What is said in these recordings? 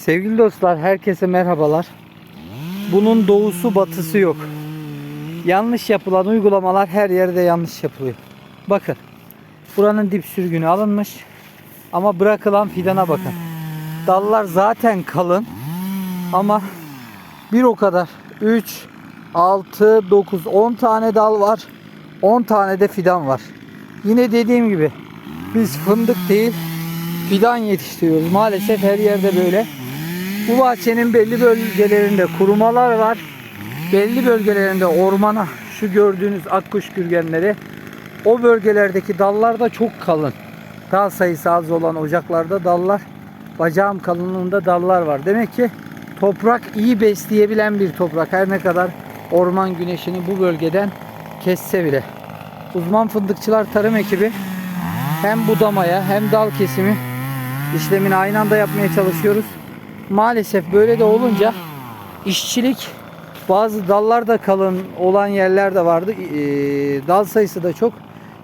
Sevgili dostlar herkese merhabalar. Bunun doğusu batısı yok. Yanlış yapılan uygulamalar her yerde yanlış yapılıyor. Bakın. Buranın dip sürgünü alınmış. Ama bırakılan fidana bakın. Dallar zaten kalın. Ama bir o kadar. 3, 6, 9, 10 tane dal var. 10 tane de fidan var. Yine dediğim gibi biz fındık değil fidan yetiştiriyoruz. Maalesef her yerde böyle. Bu bahçenin belli bölgelerinde kurumalar var. Belli bölgelerinde ormana şu gördüğünüz akkuş gürgenleri o bölgelerdeki dallar da çok kalın. Dal sayısı az olan ocaklarda dallar bacağım kalınlığında dallar var. Demek ki toprak iyi besleyebilen bir toprak. Her ne kadar orman güneşini bu bölgeden kesse bile. Uzman fındıkçılar tarım ekibi hem budamaya hem dal kesimi işlemini aynı anda yapmaya çalışıyoruz. Maalesef böyle de olunca işçilik bazı dallarda kalın olan yerler de vardı. Ee, dal sayısı da çok.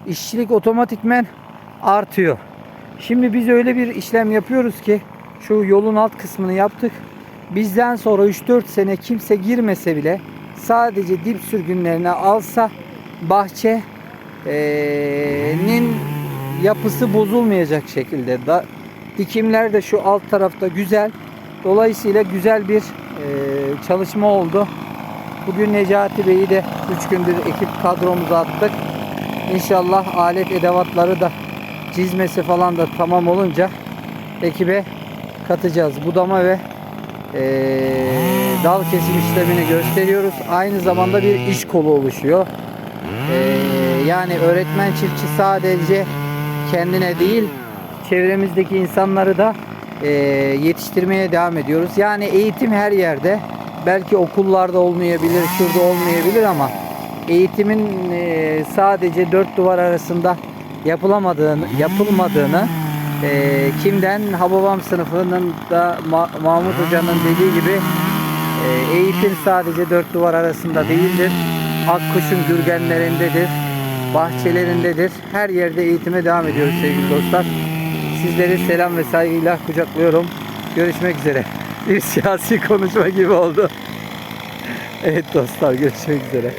İşçilik otomatikmen artıyor. Şimdi biz öyle bir işlem yapıyoruz ki şu yolun alt kısmını yaptık. Bizden sonra 3-4 sene kimse girmese bile sadece dip sürgünlerini alsa bahçe ee, nin yapısı bozulmayacak şekilde da dikimler de şu alt tarafta güzel. Dolayısıyla güzel bir e, çalışma oldu. Bugün Necati Bey'i de 3 gündür ekip kadromuza attık. İnşallah alet edevatları da çizmesi falan da tamam olunca ekibe katacağız. Budama ve e, dal kesim işlemini gösteriyoruz. Aynı zamanda bir iş kolu oluşuyor. E, yani öğretmen çiftçi sadece kendine değil çevremizdeki insanları da e, yetiştirmeye devam ediyoruz. Yani eğitim her yerde. Belki okullarda olmayabilir, şurada olmayabilir ama eğitimin e, sadece dört duvar arasında yapılamadığını, yapılmadığını e, kimden Hababam sınıfının da Ma- Mahmut Hoca'nın dediği gibi e, eğitim sadece dört duvar arasında değildir. Akkuş'un gürgenlerindedir, bahçelerindedir. Her yerde eğitime devam ediyoruz sevgili dostlar. Sizleri selam ve saygıyla kucaklıyorum. Görüşmek üzere. Bir siyasi konuşma gibi oldu. Evet dostlar görüşmek üzere.